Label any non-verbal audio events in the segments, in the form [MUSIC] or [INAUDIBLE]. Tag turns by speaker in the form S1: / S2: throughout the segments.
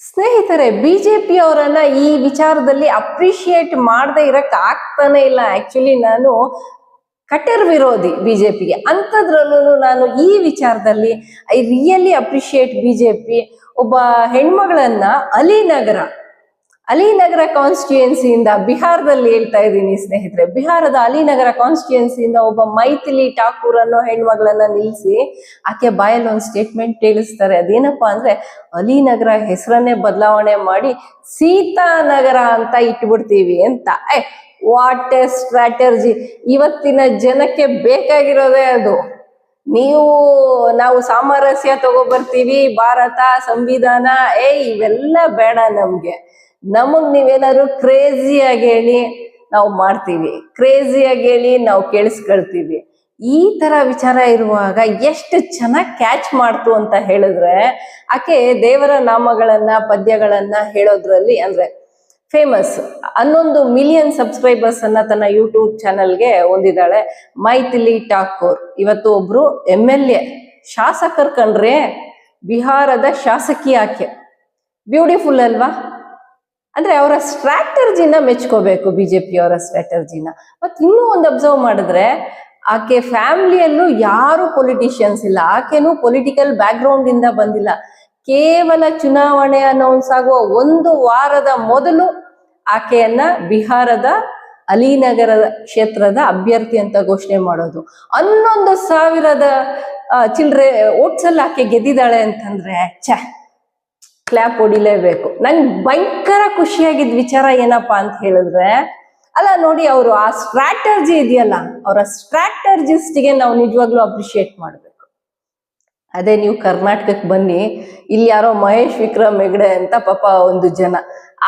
S1: ಸ್ನೇಹಿತರೆ ಬಿಜೆಪಿ ಅವರನ್ನ ಈ ವಿಚಾರದಲ್ಲಿ ಅಪ್ರಿಶಿಯೇಟ್ ಮಾಡದೆ ಇರಕ್ ಆಗ್ತಾನೆ ಇಲ್ಲ. ಆಕ್ಚುಲಿ ನಾನು ಕಟರ್ ವಿರೋಧಿ ಬಿಜೆಪಿಗೆ ಅಂಥದ್ರಲ್ಲೂ ನಾನು ಈ ವಿಚಾರದಲ್ಲಿ ಐ ರಿಯಲಿ ಅಪ್ರಿಶಿಯೇಟ್ ಬಿಜೆಪಿ ಒಬ್ಬ ಹೆಣ್ಮಗಳನ್ನ ಅಲಿನಗರ ಅಲಿನಗರ ಕಾನ್ಸ್ಟಿಟ್ಯುಯೆನ್ಸಿಯಿಂದ ಬಿಹಾರದಲ್ಲಿ ಹೇಳ್ತಾ ಇದ್ದೀನಿ ಸ್ನೇಹಿತರೆ. ಬಿಹಾರದ ಅಲಿನಗರ ಕಾನ್ಸ್ಟಿಟ್ಯುಯೆನ್ಸಿಯಿಂದ ಒಬ್ಬ ಮೈಥಿಲಿ ಠಾಕೂರ್ ಅನ್ನೋ ಹೆಣ್ಮಗಳನ್ನ ನಿಲ್ಲಿಸಿ ಆಕೆ ಬಾಯಲ್ಲಿ ಒಂದು ಸ್ಟೇಟ್ಮೆಂಟ್ ತಿಳಿಸ್ತಾರೆ ಅದೇನಪ್ಪಾ ಅಂದ್ರೆ ಅಲಿನಗರ ಹೆಸರನ್ನೇ ಬದಲಾವಣೆ ಮಾಡಿ ಸೀತಾನಗರ ಅಂತ ಇಟ್ಬಿಡ್ತೀವಿ ಅಂತ. ಏ ವಾಟ್ ಎ ಸ್ಟ್ರಾಟರ್ಜಿ ಇವತ್ತಿನ ಜನಕ್ಕೆ ಬೇಕಾಗಿರೋದೇ ಅದು. ನೀವು, ನಾವು ಸಾಮರಸ್ಯ ತಗೋಬರ್ತೀವಿ, ಭಾರತ, ಸಂವಿಧಾನ ಏ ಇವೆಲ್ಲ ಬೇಡ ನಮ್ಗೆ. ನಮಗ್ ನೀವೇನಾದ್ರು ಕ್ರೇಜಿಯಾಗಿ ಹೇಳಿ ನಾವು ಮಾಡ್ತೀವಿ. ಕ್ರೇಜಿಯಾಗಿ ಹೇಳಿ ನಾವು ಕೇಳಿಸ್ಕೊಳ್ತೀವಿ. ಈ ತರ ವಿಚಾರ ಇರುವಾಗ ಎಷ್ಟು ಚೆನ್ನಾಗಿ ಕ್ಯಾಚ್ ಮಾಡ್ತು ಅಂತ ಹೇಳಿದ್ರೆ ಆಕೆ ದೇವರ ನಾಮಗಳನ್ನ, ಪದ್ಯಗಳನ್ನ ಹೇಳೋದ್ರಲ್ಲಿ ಅಂದ್ರೆ ಫೇಮಸ್ ಹನ್ನೊಂದು ಮಿಲಿಯನ್ ಸಬ್ಸ್ಕ್ರೈಬರ್ಸ್ ಅನ್ನ ತನ್ನ ಯೂಟ್ಯೂಬ್ ಚಾನಲ್ಗೆ ಹೊಂದಿದ್ದಾಳೆ. ಮೈಥಿಲಿ ಠಾಕೂರ್. ಇವತ್ತು ಒಬ್ರು ಎಂ ಎಲ್ ಎ ಶಾಸಕರ್ ಕಣ್ರೆ, ಬಿಹಾರದ ಶಾಸಕಿ ಆಕೆ. ಬ್ಯೂಟಿಫುಲ್ ಅಲ್ವಾ? ಅಂದ್ರೆ ಅವರ ಸ್ಟ್ರಾಟರ್ಜಿನ ಮೆಚ್ಕೋಬೇಕು ಬಿಜೆಪಿ ಅವರ ಸ್ಟ್ರಾಟರ್ಜಿನ ಮತ್ ಇನ್ನೂ ಒಂದು ಅಬ್ಸರ್ವ್ ಮಾಡಿದ್ರೆ, ಆಕೆ ಫ್ಯಾಮಿಲಿಯಲ್ಲೂ ಯಾರು ಪೊಲಿಟಿಷಿಯನ್ಸ್ ಇಲ್ಲ. ಆಕೆನೂ ಪೊಲಿಟಿಕಲ್ ಬ್ಯಾಕ್ ಗ್ರೌಂಡ್ ಇಂದ ಬಂದಿಲ್ಲ. ಕೇವಲ ಚುನಾವಣೆ ಅನೌನ್ಸ್ ಆಗುವ ಒಂದು ವಾರದ ಮೊದಲು ಆಕೆಯನ್ನ ಬಿಹಾರದ ಅಲಿನಗರ ಕ್ಷೇತ್ರದ ಅಭ್ಯರ್ಥಿ ಅಂತ ಘೋಷಣೆ ಮಾಡೋದು. ಹನ್ನೊಂದು ಸಾವಿರದ ಚಿಲ್ಲರೆ ಓಟ್ಸಲ್ಲಿ ಓಟ್ಸ್ ಆಕೆ ಗೆದ್ದಿದ್ದಾಳೆ ಅಂತಂದ್ರೆ, ಛೆ! ಕ್ಲಾಪ್ ಹೊಡಿಲೇಬೇಕು. ನಂಗೆ ಭಯಂಕರ ಖುಷಿಯಾಗಿದ್ದ ವಿಚಾರ ಏನಪ್ಪಾ ಅಂತ ಹೇಳಿದ್ರೆ, ಅಲ್ಲ ನೋಡಿ ಅವರು ಆ ಸ್ಟ್ರಾಟರ್ಜಿ ಇದೆಯಲ್ಲ, ಅವರ ಸ್ಟ್ರಾಟರ್ಜಿಸ್ಟ್ಗೆ ನಾವು ನಿಜವಾಗ್ಲೂ ಅಪ್ರಿಶಿಯೇಟ್ ಮಾಡಬೇಕು. ಅದೇ ನೀವು ಕರ್ನಾಟಕಕ್ಕೆ ಬನ್ನಿ, ಇಲ್ಲಿ ಯಾರೋ ಮಹೇಶ್ ವಿಕ್ರಮ್ ಹೆಗ್ಡೆ ಅಂತ ಪಾಪ ಒಂದು ಜನ.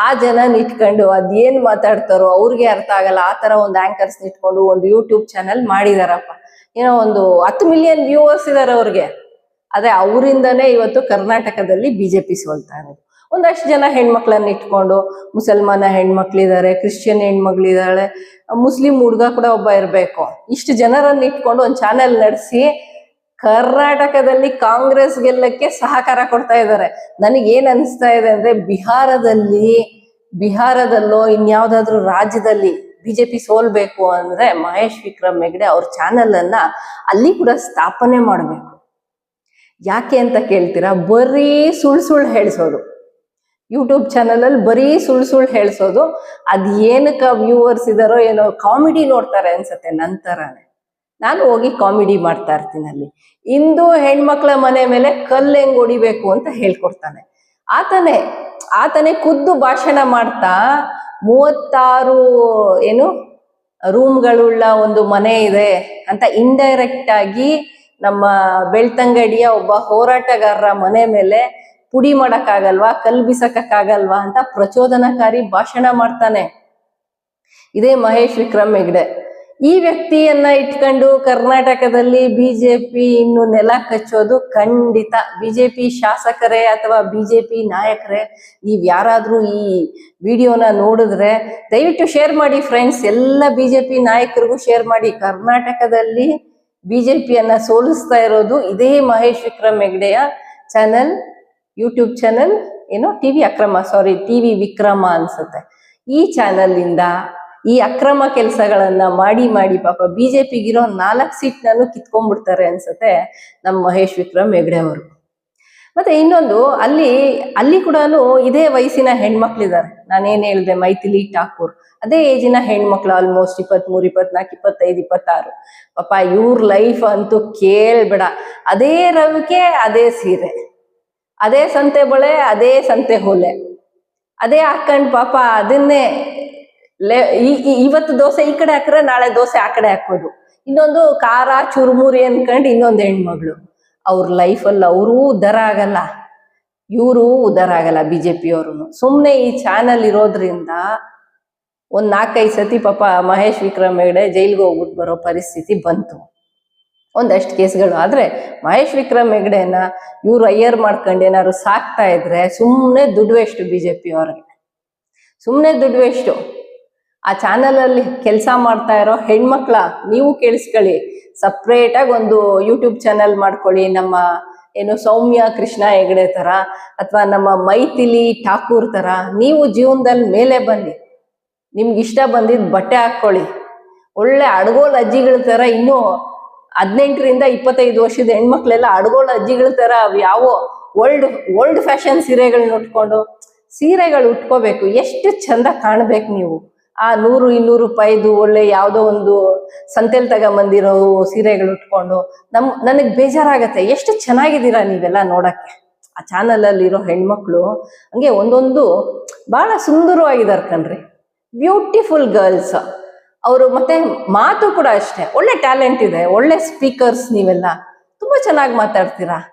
S1: ಆ ಜನ ನಿಟ್ಕೊಂಡು ಅದೇನ್ ಮಾತಾಡ್ತಾರೋ ಅವ್ರಿಗೆ ಅರ್ಥ ಆಗಲ್ಲ, ಆ ತರ ಒಂದು ಆಂಕರ್ಸ್ ನಿಟ್ಕೊಂಡು ಒಂದು ಯೂಟ್ಯೂಬ್ ಚಾನೆಲ್ ಮಾಡಿದಾರಪ್ಪ. ಏನೋ ಒಂದು ಹತ್ತು ಮಿಲಿಯನ್ ವ್ಯೂವರ್ಸ್ ಇದಾರೆ ಅವ್ರಿಗೆ. ಅದೇ ಅವರಿಂದನೇ ಇವತ್ತು ಕರ್ನಾಟಕದಲ್ಲಿ ಬಿಜೆಪಿ ಸೋಲ್ತಾ ಇರೋದು. ಒಂದಷ್ಟು ಜನ ಹೆಣ್ಮಕ್ಳನ್ನ ಇಟ್ಕೊಂಡು ಮುಸಲ್ಮಾನ ಹೆಣ್ಮಕ್ಳಿದ್ದಾರೆ ಕ್ರಿಶ್ಚಿಯನ್ ಹೆಣ್ಮಕ್ಳಿದ್ದಾಳೆ ಮುಸ್ಲಿಂ ಹುಡುಗ ಕೂಡ ಒಬ್ಬ ಇರಬೇಕು. ಇಷ್ಟು ಜನರನ್ನ ಇಟ್ಕೊಂಡು ಒಂದು ಚಾನೆಲ್ ನಡೆಸಿ ಕರ್ನಾಟಕದಲ್ಲಿ ಕಾಂಗ್ರೆಸ್ ಗೆಲ್ಲಕ್ಕೆ ಸಹಕಾರ ಕೊಡ್ತಾ ಇದ್ದಾರೆ. ನನಗೆ ಏನ್ ಅನಿಸ್ತಾ ಇದೆ ಅಂದ್ರೆ ಬಿಹಾರದಲ್ಲಿ, ಬಿಹಾರದಲ್ಲೋ ಇನ್ಯಾವ್ದಾದ್ರು ರಾಜ್ಯದಲ್ಲಿ ಬಿಜೆಪಿ ಸೋಲ್ಬೇಕು ಅಂದ್ರೆ ಮಹೇಶ್ ವಿಕ್ರಮ್ ಹೆಗ್ಡೆ ಅವ್ರ ಚಾನೆಲ್ ಅನ್ನ ಅಲ್ಲಿ ಕೂಡ ಸ್ಥಾಪನೆ ಮಾಡಬೇಕು. ಯಾಕೆ ಅಂತ ಕೇಳ್ತೀರಾ? ಬರೀ ಸುಳ್ಳು ಸುಳ್ಳು ಹೇಳ್ಸೋದು. ಯೂಟ್ಯೂಬ್ ಚಾನಲಲ್ಲಿ ಬರೀ ಸುಳ್ಳು ಸುಳ್ಳು ಹೇಳ್ಸೋದು. ಅದು ಏನಕ್ಕೆ ವ್ಯೂವರ್ಸ್ ಇದಾರೋ ಏನೋ ಕಾಮಿಡಿ ನೋಡ್ತಾರೆ ಅನ್ಸತ್ತೆ ನಂತರನೇ ನಾನು ಹೋಗಿ ಕಾಮಿಡಿ ಮಾಡ್ತಾ ಇರ್ತೀನಿ ಅಲ್ಲಿ. ಇಂದು ಹೆಣ್ಮಕ್ಳ ಮನೆ ಮೇಲೆ ಕಲ್ಲು ಹೆಂಗ್ ಹೊಡಿಬೇಕು ಅಂತ ಹೇಳ್ಕೊಡ್ತಾನೆ. ಆತನೇ ಆತನೇ ಖುದ್ದು ಭಾಷಣ ಮಾಡ್ತಾ ಮೂವತ್ತಾರು ಏನು ರೂಮ್ಗಳುಳ್ಳ ಒಂದು ಮನೆ ಇದೆ ಅಂತ ಇಂಡೈರೆಕ್ಟ್ ಆಗಿ ನಮ್ಮ ಬೆಳ್ತಂಗಡಿಯ ಒಬ್ಬ ಹೋರಾಟಗಾರರ ಮನೆ ಮೇಲೆ ಪುಡಿ ಮಾಡಕ್ಕಾಗಲ್ವಾ ಕಲ್ ಅಂತ ಪ್ರಚೋದನಕಾರಿ ಭಾಷಣ ಮಾಡ್ತಾನೆ. ಇದೇ ಮಹೇಶ್ ವಿಕ್ರಮ್ ಹೆಗ್ಡೆ. ಈ ವ್ಯಕ್ತಿಯನ್ನ ಇಟ್ಕೊಂಡು ಕರ್ನಾಟಕದಲ್ಲಿ ಬಿಜೆಪಿ ಇನ್ನು ನೆಲ ಕಚ್ಚೋದು ಖಂಡಿತ. ಬಿಜೆಪಿ ಶಾಸಕರೇ ಅಥವಾ ಬಿಜೆಪಿ ನಾಯಕರೇ, ನೀವ್ ಯಾರಾದ್ರೂ ಈ ವಿಡಿಯೋನ ನೋಡಿದ್ರೆ ದಯವಿಟ್ಟು ಶೇರ್ ಮಾಡಿ ಫ್ರೆಂಡ್ಸ್ ಎಲ್ಲ ಬಿಜೆಪಿ ನಾಯಕರಿಗೂ ಶೇರ್ ಮಾಡಿ. ಕರ್ನಾಟಕದಲ್ಲಿ ಬಿಜೆಪಿಯನ್ನ ಸೋಲಿಸ್ತಾ ಇರೋದು ಇದೇ ಮಹೇಶ್ ವಿಕ್ರಮ್ ಹೆಗ್ಡೆಯ ಚಾನೆಲ್, ಯೂಟ್ಯೂಬ್ ಚಾನೆಲ್, ಏನೋ ಟಿವಿ ಅಕ್ರಮ ಸಾರಿ ಟಿವಿ ವಿಕ್ರಮ ಅನ್ಸುತ್ತೆ. ಈ ಚಾನೆಲ್ ಇಂದ ಈ ಅಕ್ರಮ ಕೆಲಸಗಳನ್ನ ಮಾಡಿ ಮಾಡಿ ಪಾಪ ಬಿಜೆಪಿಗಿರೋ ನಾಲ್ಕು ಸೀಟ್ನಲ್ಲೂ ಕಿತ್ಕೊಂಡ್ಬಿಡ್ತಾರೆ ಅನ್ಸುತ್ತೆ ನಮ್ಮ ಮಹೇಶ್ ವಿಕ್ರಮ್ ಹೆಗ್ಡೆ ಅವರು ಮತ್ತೆ ಇನ್ನೊಂದು, ಅಲ್ಲಿ ಅಲ್ಲಿ ಕೂಡ ಇದೇ ವಯಸ್ಸಿನ ಹೆಣ್ಮಕ್ಳಿದ್ದಾರೆ ನಾನೇನು ಹೇಳ್ದೆ, ಮೈಥಿಲಿ, ಠಾಕೂರ್. ಅದೇ ಏಜಿನ ಹೆಣ್ಮಕ್ಳು ಆಲ್ಮೋಸ್ಟ್ ಇಪ್ಪತ್ಮೂರು, ಇಪ್ಪತ್ನಾಲ್ಕು, ಇಪ್ಪತ್ತೈದು, ಇಪ್ಪತ್ತಾರು. ಪಾಪ ಇವ್ರ ಲೈಫ್ ಅಂತೂ ಕೇಳ್ಬೇಡ. ಅದೇ ರವಿಕೆ, ಅದೇ ಸೀರೆ. ಅದೇ ಸಂತೆ ಬಳೆ, ಅದೇ ಸಂತೆ ಹೊಲೆ. ಅದೇ ಹಾಕೊಂಡ್ ಪಾಪ ಅದನ್ನೇ ಇವತ್ತು ದೋಸೆ ಈ ಕಡೆ ಹಾಕ್ರೆ ನಾಳೆ ದೋಸೆ ಆ ಕಡೆ ಹಾಕೋದು. ಇನ್ನೊಂದು ಖಾರ, ಚುರುಮುರಿ ಅನ್ಕೊಂಡು ಇನ್ನೊಂದು ಹೆಣ್ಮಗಳು. ಅವ್ರ ಲೈಫಲ್ಲಿ ಅವರೂ ಉದ್ಧಾರ ಆಗಲ್ಲ. ಇವರು ಉದ್ಧಾರ ಆಗಲ್ಲ ಜೆ ಅವರು ಸುಮ್ಮನೆ ಈ ಚಾನಲ್ ಇರೋದ್ರಿಂದ ಒಂದು ನಾಲ್ಕೈದು ಸತಿ ಪಾಪ ಮಹೇಶ್ ವಿಕ್ರಮ್ ಹೆಗಡೆ ಜೈಲ್ಗೆ ಹೋಗ್ಬಿಟ್ಟು ಬರೋ ಪರಿಸ್ಥಿತಿ ಬಂತು. ಒಂದಷ್ಟು ಕೇಸ್ಗಳು. ಆದ್ರೆ ಮಹೇಶ್ ವಿಕ್ರಮ್ ಹೆಗಡೆನ ಇವರು ಅಯ್ಯರ್ ಮಾಡ್ಕೊಂಡು ಏನಾದ್ರು ಸಾಕ್ತಾ ಇದ್ರೆ ಸುಮ್ಮನೆ ದುಡ್ಡು ಜೆ ಪಿ ಅವ್ರಿಗೆ ಸುಮ್ಮನೆ ದುಡ್ಡು ವೇಸ್ಟು ಆ ಚಾನಲಲ್ಲಿ ಕೆಲಸ ಮಾಡ್ತಾ ಇರೋ ಹೆಣ್ಮಕ್ಳ, ನೀವು ಕೇಳಿಸ್ಕೊಳ್ಳಿ. ಸಪ್ರೇಟಾಗಿ ಒಂದು ಯೂಟ್ಯೂಬ್ ಚಾನಲ್ ಮಾಡ್ಕೊಳ್ಳಿ. ನಮ್ಮ ಏನು ಸೌಮ್ಯ, ಕೃಷ್ಣ ಹೆಗಡೆ ಥರ ಅಥವಾ ನಮ್ಮ ಮೈಥಿಲಿ ಠಾಕೂರ್ ಥರ ನೀವು ಜೀವನದಲ್ಲಿ ಮೇಲೆ ಬನ್ನಿ. ನಿಮ್ಗೆ ಇಷ್ಟ ಬಂದಿದ್ದು ಬಟ್ಟೆ ಹಾಕೊಳ್ಳಿ ಒಳ್ಳೆ ಅಡ್ಗೋಲ್ ಅಜ್ಜಿಗಳ ಥರ ಇನ್ನೂ ಹದಿನೆಂಟರಿಂದ ಇಪ್ಪತ್ತೈದು ವರ್ಷದ ಹೆಣ್ಮಕ್ಳೆಲ್ಲ ಅಡ್ಗೋಲ್ ಅಜ್ಜಿಗಳ ಥರ ಯಾವ ಓಲ್ಡ್ ಓಲ್ಡ್ ಫ್ಯಾಷನ್ ಸೀರೆಗಳನ್ನ ಉಟ್ಕೊಂಡು, ಸೀರೆಗಳು ಉಟ್ಕೋಬೇಕು. ಎಷ್ಟು ಚಂದ ಕಾಣಬೇಕು ನೀವು. ಆ ನೂರು, ಇನ್ನೂರು ರೂಪಾಯಿದು ಒಳ್ಳೆ ಯಾವುದೋ ಒಂದು ಸಂತೆಲ್ ತಗೊಂಬಂದಿರೋ ಸೀರೆಗಳು ಉಟ್ಕೊಂಡು ನಮ್, ನನಗ್ ಬೇಜಾರಾಗತ್ತೆ. ಎಷ್ಟು ಚೆನ್ನಾಗಿದ್ದೀರಾ ನೀವೆಲ್ಲ ನೋಡಕ್ಕೆ? ಆ ಚಾನಲ್ ಅಲ್ಲಿರೋ ಹೆಣ್ಮಕ್ಳು ಹಂಗೆ ಒಂದೊಂದು ಬಹಳ ಸುಂದರವಾಗಿದ್ದಾರೆ ಕಣ್ರಿ. ಬ್ಯೂಟಿಫುಲ್ ಗರ್ಲ್ಸ್ ಅವರು ಮತ್ತೆ ಮಾತು ಕೂಡ ಅಷ್ಟೇ. ಒಳ್ಳೆ ಟ್ಯಾಲೆಂಟ್ ಇದೆ, ಒಳ್ಳೆ ಸ್ಪೀಕರ್ಸ್ ನೀವೆಲ್ಲ. ತುಂಬಾ ಚೆನ್ನಾಗಿ ಮಾತಾಡ್ತೀರಾ?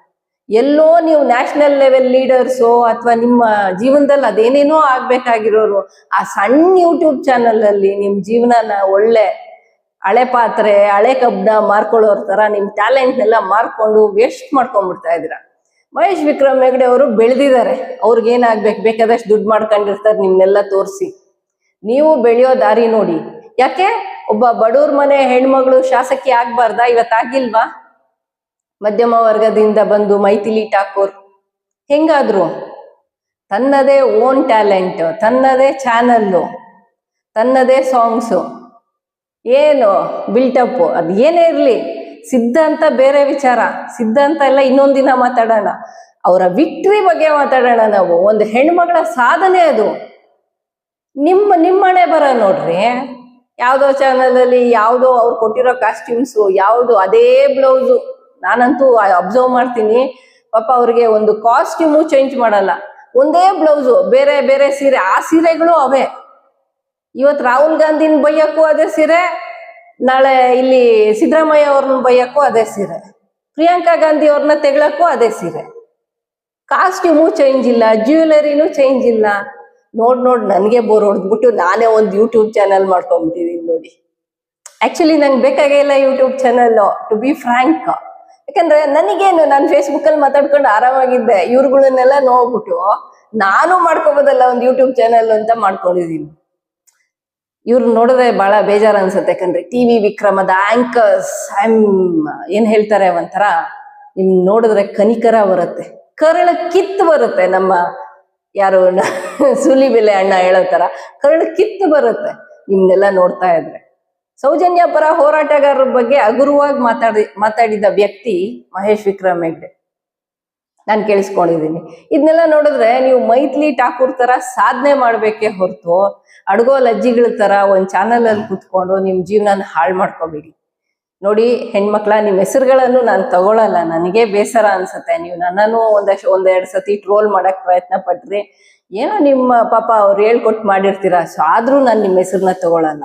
S1: ಎಲ್ಲೋ ನೀವು ನ್ಯಾಷನಲ್ ಲೆವೆಲ್ ಲೀಡರ್ಸು ಅಥವಾ ನಿಮ್ಮ ಜೀವನದಲ್ಲಿ ಅದೇನೇನೋ ಆಗ್ಬೇಕಾಗಿರೋರು, ಆ ಸಣ್ಣ ಯೂಟ್ಯೂಬ್ ಚಾನಲ್ ಅಲ್ಲಿ ನಿಮ್ ಜೀವನನ ಒಳ್ಳೆ ಹಳೆ ಪಾತ್ರೆ, ಹಳೆ ಕಬ್ಬನ ಮಾರ್ಕೊಳ್ಳೋರ್ ತರ ನಿಮ್ ಟ್ಯಾಲೆಂಟ್ನೆಲ್ಲ ಮಾರ್ಕೊಂಡು ವೇಸ್ಟ್ ಮಾಡ್ಕೊಂಡ್ಬಿಡ್ತಾ ಇದ್ದೀರಾ? ಮಹೇಶ್ ವಿಕ್ರಮ್ ಹೆಗ್ಡೆ ಅವರು ಬೆಳೆದಿದ್ದಾರೆ. ಅವ್ರಿಗೆ ಏನಾಗ್ಬೇಕು? ಬೇಕಾದಷ್ಟು ದುಡ್ಡು ಮಾಡ್ಕೊಂಡಿರ್ತಾರೆ, ನಿಮ್ನೆಲ್ಲ ತೋರಿಸಿ. ನೀವು ಬೆಳೆಯೋ ದಾರಿ ನೋಡಿ. ಯಾಕೆ? ಒಬ್ಬ ಬಡವ್ರ ಮನೆ ಹೆಣ್ಮಗಳು ಶಾಸಕಿ ಆಗ್ಬಾರ್ದಾ? ಇವತ್ತಾಗಿಲ್ವಾ? ಮಧ್ಯಮ ವರ್ಗದಿಂದ ಬಂದು ಮೈಥಿಲಿ ಠಾಕೂರ್. ಹೆಂಗಾದ್ರು? ತನ್ನದೇ ಓನ್ ಟ್ಯಾಲೆಂಟ್ ತನ್ನದೇ ಚಾನಲ್ಲು ತನ್ನದೇ ಸಾಂಗ್ಸು ಏನು? ಬಿಲ್ಟಪ್ಪು ಅದು ಏನೇ ಇರಲಿ. ಸಿದ್ಧಾಂತ ಬೇರೆ ವಿಚಾರ. ಸಿದ್ಧಾಂತ ಎಲ್ಲ ಇನ್ನೊಂದಿನ ಮಾತಾಡೋಣ. ಅವರ ವಿಕ್ಟ್ರಿ ಬಗ್ಗೆ ಮಾತಾಡೋಣ ನಾವು. ಒಂದು ಹೆಣ್ಮಗಳ ಸಾಧನೆ ಅದು. ನಿಮ್ಮ ನಿಮ್ಮಣೆ ಬರ ನೋಡ್ರಿ. ಯಾವುದೋ ಚಾನಲಲ್ಲಿ ಯಾವುದೋ ಅವ್ರು ಕೊಟ್ಟಿರೋ ಕಾಸ್ಟ್ಯೂಮ್ಸು ಯಾವುದು, ಅದೇ ಬ್ಲೌಸು ನಾನಂತೂ ಅಬ್ಸರ್ವ್ ಮಾಡ್ತೀನಿ. ಪಾಪ ಅವ್ರಿಗೆ ಒಂದು ಕಾಸ್ಟ್ಯೂಮು ಚೇಂಜ್ ಮಾಡಲ್ಲ. ಒಂದೇ ಬ್ಲೌಸು ಬೇರೆ ಬೇರೆ ಸೀರೆ, ಆ ಸೀರೆಗಳು ಅವೇ. ಇವತ್ತು ರಾಹುಲ್ ಗಾಂಧಿನ ಬೈಯಕ್ಕೂ ಅದೇ ಸೀರೆ, ನಾಳೆ ಇಲ್ಲಿ ಸಿದ್ದರಾಮಯ್ಯ ಅವ್ರನ್ನ ಬೈಯಕ್ಕೂ ಅದೇ ಸೀರೆ. ಪ್ರಿಯಾಂಕಾ ಗಾಂಧಿ ಅವ್ರನ್ನ ತೆಗಳಕ್ಕೂ ಅದೇ ಸೀರೆ. ಕಾಸ್ಟ್ಯೂಮು ಚೇಂಜ್ ಇಲ್ಲ ಜ್ಯುವೆಲರಿನೂ ಚೇಂಜ್ ಇಲ್ಲ. ನೋಡ್ ನೋಡ್, ನನಗೆ ಬೋರ್ ಹೊಡೆದ್ಬಿಟ್ಟು ನಾನೇ ಒಂದು ಯೂಟ್ಯೂಬ್ ಚಾನಲ್ ಮಾಡ್ಕೊಂಬಿಟ್ಟಿದ್ದೀನಿ ನೋಡಿ. ಆಕ್ಚುಲಿ ನಂಗೆ ಬೇಕಾಗೇ ಇಲ್ಲ YouTube channel to be frank ಯಾಕಂದ್ರೆ ನನಗೇನು ನಾನು ಫೇಸ್ಬುಕ್ ಅಲ್ಲಿ ಮಾತಾಡ್ಕೊಂಡು ಆರಾಮಾಗಿದ್ದೆ, ಇವ್ರುಗಳನ್ನೆಲ್ಲ ನೋಡ್ಬಿಟ್ಟು ನಾನು ಮಾಡ್ಕೋಬೋದಲ್ಲ ಒಂದು ಯೂಟ್ಯೂಬ್ ಚಾನಲ್ ಅಂತ ಮಾಡ್ಕೊಂಡಿದೀನಿ. ಇವ್ರು ನೋಡಿದ್ರೆ ಬಹಳ ಬೇಜಾರು ಅನ್ಸುತ್ತೆ, ಯಾಕಂದ್ರೆ ಟಿವಿ ವಿಕ್ರಮದ ಆಂಕರ್ಸ್ ಐಮ್ ಏನ್ ಹೇಳ್ತಾರೆ ಒಂಥರ, ನಿಮ್ ನೋಡಿದ್ರೆ ಕನಿಕರ ಬರುತ್ತೆ. ಕರಳ ಕಿತ್ತು ಬರುತ್ತೆ ನಮ್ಮ ಯಾರು [LAUGHS] ಸೂಲಿ ಬೆಲೆ ಅಣ್ಣ ಹೇಳೋ ತರ. ಕರಳು ಕಿತ್ತು ಬರುತ್ತೆ ನಿಮ್ನೆಲ್ಲ ನೋಡ್ತಾ ಇದ್ರೆ. ಸೌಜನ್ಯ ಪರ ಹೋರಾಟಗಾರರ ಬಗ್ಗೆ ಹಗುರವಾಗಿ ಮಾತಾಡಿ, ಮಾತಾಡಿದ ವ್ಯಕ್ತಿ ಮಹೇಶ್ ವಿಕ್ರಮ್ ಹೆಗ್ಡೆ. ನಾನು ಕೇಳಿಸ್ಕೊಂಡಿದ್ದೀನಿ. ಇದನ್ನೆಲ್ಲ ನೋಡಿದ್ರೆ ನೀವು ಮೈತ್ಲಿ ಠಾಕೂರ್ ತರ ಸಾಧನೆ ಮಾಡ್ಬೇಕೇ ಹೊರತು ಅಡುಗೋ ಲಜ್ಜಿಗಳ ತರ ಒಂದ್ ಚಾನಲ್ ಅಲ್ಲಿ ಕುತ್ಕೊಂಡು ನಿಮ್ ಜೀವನ ಹಾಳು ಮಾಡ್ಕೋಬೇಡಿ. ನೋಡಿ, ಹೆಣ್ಮಕ್ಳ ನಿಮ್ ಹೆಸರುಗಳನ್ನು ನಾನು ತಗೊಳಲ್ಲ. ನನಗೆ ಬೇಸರ ಅನ್ಸುತ್ತೆ. ನೀವು ನನ್ನನ್ನು ಒಂದಷ್ಟು ಒಂದೆರಡು ಸತಿ ಟ್ರೋಲ್ ಮಾಡಕ್ ಪ್ರಯತ್ನ ಪಟ್ರಿ. ಏನೋ ನಿಮ್ಮ ಪಾಪ ಅವ್ರು ಹೇಳ್ಕೊಟ್ಟು ಮಾಡಿರ್ತೀರಾ. ಸೊ ಆದ್ರೂ ನಾನು ನಿಮ್ಮ ಹೆಸರನ್ನ ತಗೊಳಲ್ಲ.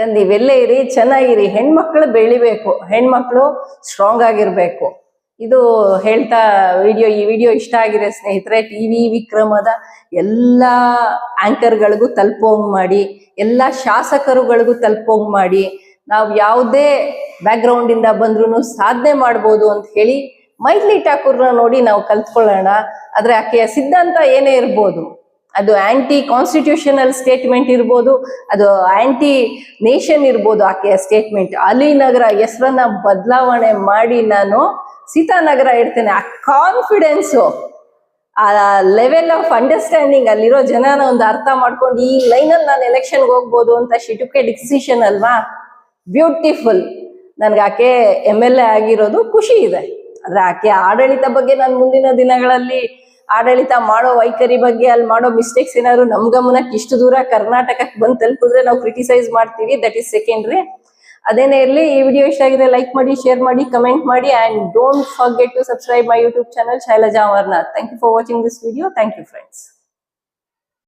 S1: ಯಾಕಂದ್ರೆ ಇವೆಲ್ಲ ಇರಿ, ಚೆನ್ನಾಗಿರಿ. ಹೆಣ್ಮಕ್ಳು ಬೆಳಿಬೇಕು. ಹೆಣ್ಮಕ್ಳು ಸ್ಟ್ರಾಂಗ್ ಆಗಿರ್ಬೇಕು. ಇದು ಹೇಳ್ತಾ ವಿಡಿಯೋ ಈ ವಿಡಿಯೋ ಇಷ್ಟ ಆಗಿದೆ ಸ್ನೇಹಿತರೆ ಟಿವಿ ವಿಕ್ರಮದ ಎಲ್ಲ ಆಂಕರ್ಗಳಿಗೂ ತಲುಪೋಂಗ್ ಮಾಡಿ, ಎಲ್ಲ ಶಾಸಕರುಗಳಿಗೂ ತಲುಪೋಂಗ್ ಮಾಡಿ, ನಾವು ಯಾವುದೇ ಬ್ಯಾಕ್ಗ್ರೌಂಡ್ ಇಂದ ಬಂದ್ರು ಸಾಧನೆ ಮಾಡ್ಬೋದು ಅಂತ ಹೇಳಿ ಮೈಥಿಲಿ ಠಾಕೂರ್ನ ನೋಡಿ ನಾವು ಕಲ್ತ್ಕೊಳ್ಳೋಣ. ಆದ್ರೆ ಆಕೆಯ ಸಿದ್ಧಾಂತ ಏನೇ ಇರ್ಬೋದು ಅದು ಆಂಟಿ ಕಾನ್ಸ್ಟಿಟ್ಯೂಷನಲ್ ಸ್ಟೇಟ್ಮೆಂಟ್ ಇರ್ಬೋದು, ಅದು ಆಂಟಿ ನೇಷನ್ ಇರ್ಬೋದು ಆಕೆಯ ಸ್ಟೇಟ್ಮೆಂಟ್ ಅಲಿನಗರ ಹೆಸರನ್ನ ಬದಲಾವಣೆ ಮಾಡಿ ನಾನು ಸೀತಾನಗರ ಇಡ್ತೇನೆ. ಆ ಕಾನ್ಫಿಡೆನ್ಸು ಆ ಲೆವೆಲ್ ಆಫ್ ಅಂಡರ್ಸ್ಟ್ಯಾಂಡಿಂಗ್ ಅಲ್ಲಿರೋ ಜನನ ಒಂದು ಅರ್ಥ ಮಾಡ್ಕೊಂಡು ಈ ಲೈನಲ್ಲಿ ನಾನು ಎಲೆಕ್ಷನ್ಗೆ ಹೋಗ್ಬೋದು ಅಂತ ಶಿಟುಕೆ ಡಿಸಿಷನ್ ಅಲ್ವಾ? ಬ್ಯೂಟಿಫುಲ್ ನನ್ಗೆ ಆಕೆ ಎಂ ಎಲ್ ಎ ಆಗಿರೋದು ಖುಷಿ ಇದೆ. ಆದ್ರೆ ಆಕೆ ಆಡಳಿತ ಬಗ್ಗೆ ನಾನು ಮುಂದಿನ ದಿನಗಳಲ್ಲಿ ಆಡಳಿತ ಮಾಡೋ ವೈಖರಿ ಬಗ್ಗೆ, ಅಲ್ಲಿ ಮಾಡೋ ಮಿಸ್ಟೇಕ್ಸ್ ಏನಾದ್ರು ನಮ್ ಗಮನಕ್ಕೆ ಇಷ್ಟು ದೂರ ಕರ್ನಾಟಕಕ್ಕೆ ಬಂದು ತಲುಪಿದ್ರೆ ನಾವು ಕ್ರಿಟಿಸೈಸ್ ಮಾಡ್ತೀವಿ ದಟ್ ಈಸ್ ಸೆಕೆಂಡ್ರಿ ಅದೇನೇ ಇರಲಿ, ಈ ವಿಡಿಯೋ ಇಷ್ಟ ಆಗಿದ್ರೆ ಲೈಕ್ ಮಾಡಿ ಶೇರ್ ಮಾಡಿ ಕಮೆಂಟ್ ಮಾಡಿ and don't forget to subscribe my YouTube channel Shailaja Amarnath thank you for watching this video thank you friends